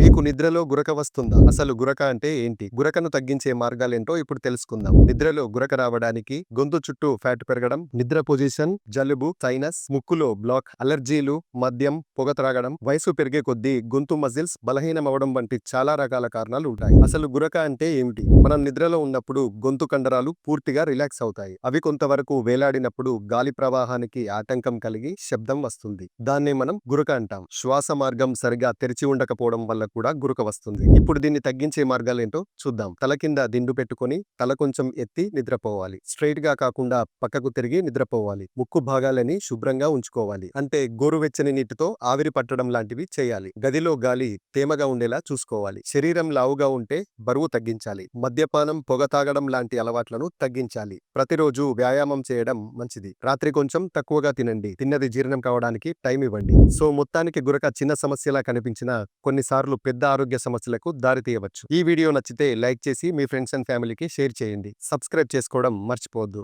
మీకు నిద్రలో గురక వస్తుందా? అసలు గురక అంటే ఏంటి? గురకను తగ్గించే మార్గాలేంటో ఇప్పుడు తెలుసుకుందాం. నిద్రలో గురక రావడానికి గొంతు చుట్టూ ఫ్యాట్ పెరగడం నిద్ర పొజిషన్ జలుబు సైనస్ ముక్కులో బ్లాక్ అలర్జీలు మద్యం పొగ త్రాగడం వయసు పెరిగే కొద్దీ గొంతు మజిల్స్ బలహీనమవడం వంటి చాలా రకాల కారణాలు ఉంటాయి. అసలు గురక అంటే ఏమిటి? మనం నిద్రలో ఉన్నప్పుడు గొంతు కండరాలు పూర్తిగా రిలాక్స్ అవుతాయి. అవి కొంతవరకు వేలాడినప్పుడు గాలి ప్రవాహానికి ఆటంకం కలిగి శబ్దం వస్తుంది. దాన్నే మనం గురక అంటాం. శ్వాస మార్గం సరిగా తెరిచి ఉండకపోవడం వల్ల కూడా గురక వస్తుంది. ఇప్పుడు దీన్ని తగ్గించే మార్గాలేంటో చూద్దాం. తల కింద దిండు పెట్టుకొని తల కొంచెం ఎత్తి నిద్రపోవాలి. స్ట్రైట్గా కాకుండా పక్కకు తిరిగి నిద్రపోవాలి. ముక్కు భాగాలని శుభ్రంగా ఉంచుకోవాలి. అంటే గోరువెచ్చని నీటితో ఆవిరి పట్టడం లాంటివి చేయాలి. గదిలో గాలి తేమగా ఉండేలా చూసుకోవాలి. శరీరం లావుగా ఉంటే బరువు తగ్గించాలి. మద్యపానం పొగ తాగడం లాంటి అలవాట్లను తగ్గించాలి. ప్రతిరోజు వ్యాయామం చేయడం మంచిది. రాత్రి కొంచెం తక్కువగా తినండి. తిన్నది జీర్ణం కావడానికి టైం ఇవ్వండి. సో మొత్తానికి గురక చిన్న సమస్యలా కనిపించినా కొన్నిసార్లు పెద్ద ఆరోగ్య సమస్యలకు దారితీయవచ్చు ఈ వీడియో నచ్చితే లైక్ చేసి మీ ఫ్రెండ్స్ అండ్ ఫ్యామిలీకి షేర్ చేయండి. సబ్స్క్రైబ్ చేసుకోవడం మర్చిపోవద్దు.